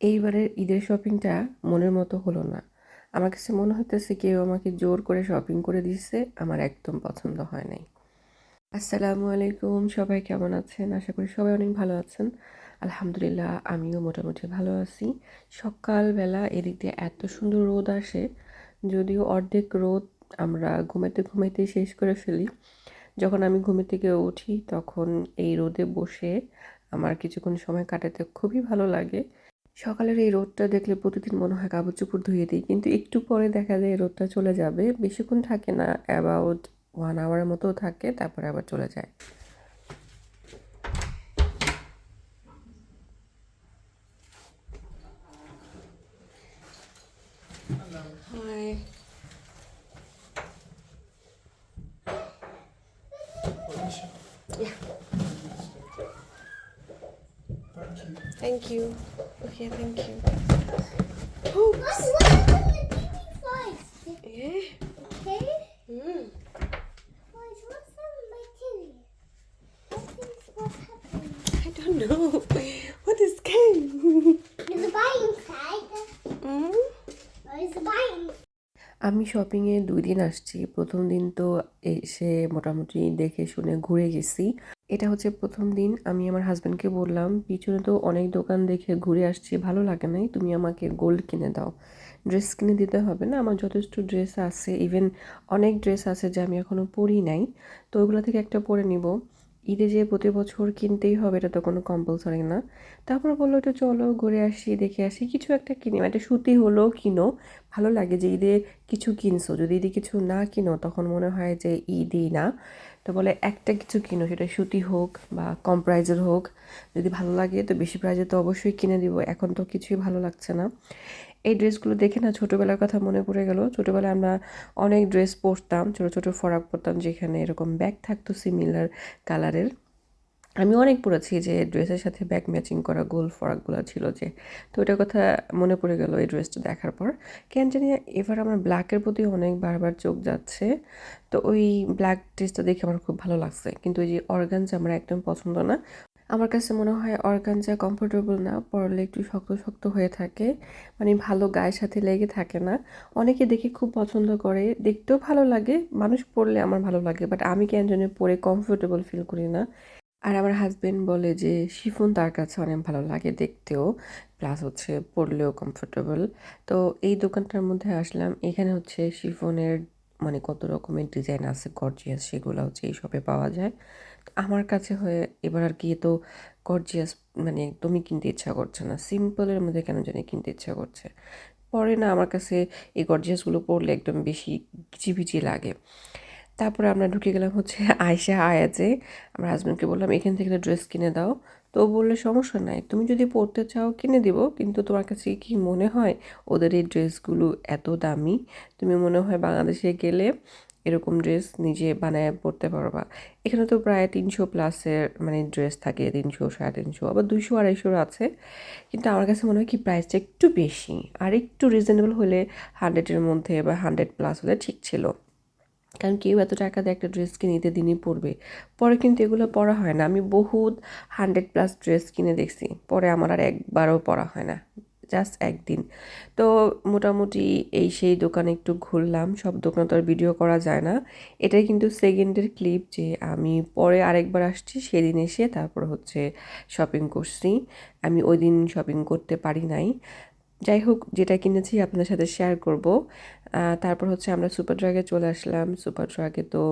এইবারের ঈদের শপিংটা মনের মতো হলো না। আমার কাছে মনে হইতেছে কেউ আমাকে জোর করে শপিং করে দিচ্ছে আমার একদম পছন্দ হয় নাই। আসসালামু আলাইকুম, সবাই কেমন আছেন? আশা করি সবাই অনেক ভালো আছেন। আলহামদুলিল্লাহ, আমিও মোটামুটি ভালো আছি। সকালবেলা এদিকে এত সুন্দর রোদ আসে, যদিও অর্ধেক রোদ আমরা ঘুমাইতে ঘুমাইতে শেষ করে ফেলি। যখন আমি ঘুমে থেকে উঠি, তখন এই রোদে বসে আমার কিছুক্ষণ সময় কাটাতে খুবই ভালো লাগে। সকালের এই রোদটা দেখলে প্রতিদিন মনে হয় কাপড় চোপড় ধুয়ে দিই কিন্তু একটু পরে দেখা যায় এই রোদটা চলে যাবে বেশিক্ষণ থাকে না অ্যাবাউট ওয়ান আওয়ারের মতো থাকে তারপরে আবার চলে যায়. Yeah. Thank you. Okay, thank you. Oops. Yeah. Okay. Mm. I don't know. What is game? There's a bite inside. mm? There's a bite. আমি শপিংয়ে দুই দিন আসছি প্রথম দিন তো এসে মোটামুটি দেখে শুনে ঘুরে গেছি এটা হচ্ছে প্রথম দিন, আমি আমার হাজব্যান্ডকে বললাম, পিছনে তো অনেক দোকান দেখে ঘুরে আসছি, ভালো লাগে নাই, তুমি আমাকে গোল্ড কিনে দাও। ড্রেস কিনে দিতে হবে না, আমার যথেষ্ট ড্রেস আছে ইভেন অনেক ড্রেস আছে যা আমি এখনও পরি নাই, তো ওইগুলো থেকে একটা পরে নিব। ঈদে যে প্রতি বছর কিনতেই হবে, এটা তো কোনো কম্পালসারি না। তারপর বলল একটু চলো ঘুরে আসি, দেখে আসি। কিছু একটা কিনি একটা সুতি হলো কিনো, ভালো লাগে যে ঈদে কিছু কিনছো। যদি ঈদে কিছু না কিনো, তখন মনে হয় যে ঈদই না। তো বলে একটা কিছু কিনো, সেটা সুতি হোক বা কম প্রাইজের হোক। যদি ভালো লাগে, তো বেশি প্রাইজে তো অবশ্যই কিনে দিব। এখন তো কিছুই ভালো লাগছে না। এই ড্রেসগুলো দেখে না ছোটোবেলার কথা মনে পড়ে গেল। ছোটোবেলায় আমরা অনেক ড্রেস পরতাম, ছোটো ছোটো ফরাক পরতাম যেখানে এরকম ব্যাগ থাকতো সিমিলার কালারের আমি অনেক পড়েছি যে ড্রেসের সাথে ব্যাগ ম্যাচিং করা গোল ফরাকগুলো ছিল যে। তো ওটার কথা মনে পড়ে গেল এই ড্রেসটা দেখার পর। কেন জানি এবার আমার ব্ল্যাকের প্রতি অনেক বারবার চোখ যাচ্ছে। তো ওই ব্ল্যাক ড্রেসটা দেখে আমার খুব ভালো লাগছে। কিন্তু ওই যে অর্গানজা আমার একদম পছন্দ না। আমার কাছে মনে হয় অর্গানজা কমফোর্টেবল না পরলে একটু শক্ত শক্ত হয়ে থাকে। মানে ভালো গায়ের সাথে লেগে থাকে না। অনেকে দেখে খুব পছন্দ করে। দেখতেও ভালো লাগে। মানুষ পরলে আমার ভালো লাগে বাট আমি কেন জানি পরে কমফোর্টেবল ফিল করি না। আর আমার হাজবেন্ড বলে যে, শিফন তার কাছে অনেক ভালো লাগে দেখতেও। প্লাস হচ্ছে পরলেও কমফোর্টেবল তো এই দোকানটার মধ্যে আসলাম। এখানে হচ্ছে শিফনের মানে কত রকমের ডিজাইন আছে গর্জিয়াস সেগুলো হচ্ছে এই শপে পাওয়া যায়। আমার কাছে হয়ে এবার আর কি তো গর্জিয়াস মানে একদমই কিনতে ইচ্ছা করছে না। সিম্পলের মধ্যে কেন জানি কিনতে ইচ্ছা করছে। পরে না আমার কাছে এই গর্জিয়াসগুলো পরলে একদম বেশি কিচিবিচি লাগে। তারপরে আমরা ঢুকে গেলাম হচ্ছে আয়সা আয়াজে। আমার হাজব্যান্ডকে বললাম, এখান থেকে ড্রেস কিনে দাও। তো বললে সমস্যা নাই। তুমি যদি পরতে চাও কিনে দিব, কিন্তু তোমার কাছে কি মনে হয় ওদের এই ড্রেসগুলো এত দামি? তুমি মনে হয় বাংলাদেশে গেলে এরকম ড্রেস নিজে বানায় পরতে পারবা। এখানে তো প্রায় তিনশো প্লাসের মানে ড্রেস থাকে, তিনশো, সাড়ে তিনশো, আবার দুইশো, আড়াইশোর আছে। কিন্তু আমার কাছে মনে হয় কি প্রাইসটা একটু বেশি, আর একটু রিজনেবল হলে হান্ড্রেডের মধ্যে বা হান্ড্রেড প্লাস হলে ঠিক ছিল। কারণ কেউ এত টাকা দিয়ে একটা ড্রেস কিনে ঈদের দিনই পরবে পরে কিন্তু এগুলো পরা হয় না। আমি বহুত হান্ড্রেড প্লাস ড্রেস কিনে দেখছি। পরে আমার আর একবারও পরা হয় না। জাস্ট একদিন। তো মোটামুটি এই সেই দোকানে একটু ঘুরলাম। সব দোকানে তো আর ভিডিও করা যায় না। এটাই কিন্তু সেকেন্ডের ক্লিপ যে আমি পরে আরেকবার আসছি, সেদিন এসে তারপর হচ্ছে শপিং করছি। আমি ওই দিন শপিং করতে পারি নাই। যাই হোক, যেটা কিনেছি আপনাদের সাথে শেয়ার করব। তারপর হচ্ছে আমরা সুপার ড্রাগে চলে আসলাম। সুপার ড্রাগে তো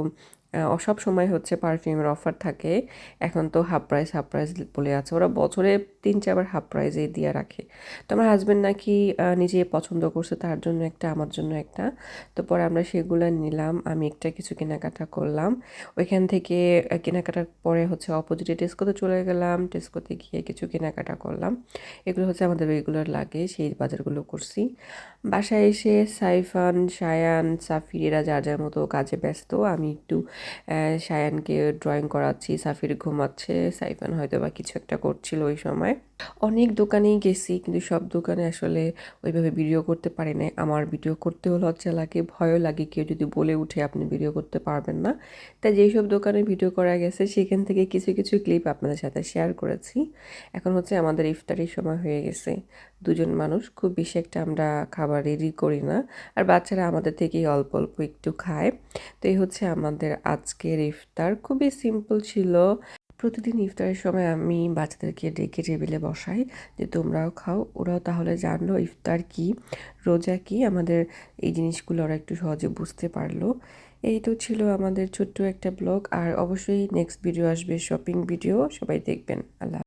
সব সময় হচ্ছে পারফিউমের অফার থাকে। এখন তো হাফ প্রাইস হাফ প্রাইস বলে আছে। ওরা বছরে তিন, চারবার হাফ প্রাইসে দিয়ে রাখে। তো আমার হাজব্যান্ড নাকি নিজে পছন্দ করছে, তার জন্য একটা, আমার জন্য একটা। তো পরে আমরা সেগুলো নিলাম, আমি একটা কিছু কেনাকাটা করলাম। ওইখান থেকে কেনাকাটার পরে হচ্ছে অপোজিটে টেস্কোতে চলে গেলাম। টেস্কোতে গিয়ে কিছু কেনাকাটা করলাম। এগুলো হচ্ছে আমাদের রেগুলার লাগে, সেই বাজারগুলো করছি। বাসায় এসে সাইফান, সায়ান সাফির এরা যার যার মতো কাজে ব্যস্ত, আমি একটু সায়ানকে ড্রয়িং করাচ্ছি, সাফির ঘুমাচ্ছে, সাইফান হয়তো বা কিছু একটা করছিল ওই সময়। অনেক দোকানেই গেছি, কিন্তু সব দোকানে আসলে ওইভাবে ভিডিও করতে পারি না আমার ভিডিও করতে করতেও লজ্জা লাগে, ভয়ও লাগে কেউ যদি বলে উঠে আপনি ভিডিও করতে পারবেন না। তাই যেই সব দোকানে ভিডিও করা গেছে, সেখান থেকে কিছু কিছু ক্লিপ আপনাদের সাথে শেয়ার করেছি। এখন হচ্ছে আমাদের ইফতারির সময় হয়ে গেছে। দুজন মানুষ, খুব বেশি একটা আমরা খাবার রেডি করি না। আর বাচ্চারা আমাদের থেকেই অল্প অল্প একটু খায়। তো এই হচ্ছে আমাদের আজকের ইফতার খুবই সিম্পল ছিল। প্রতিদিন ইফতারের সময় আমি বাচ্চাদেরকে ডেকে টেবিলে বসাই যে, তোমরাও খাও, ওরাও তাহলে জানলো ইফতার কি, রোজা কি? আমাদের এই জিনিসগুলো ওরা একটু সহজে বুঝতে পারল। এই তো ছিল আমাদের ছোট্ট একটা ব্লগ, আর অবশ্যই নেক্সট ভিডিও আসবে শপিং ভিডিও সবাই দেখবেন। আল্লাহ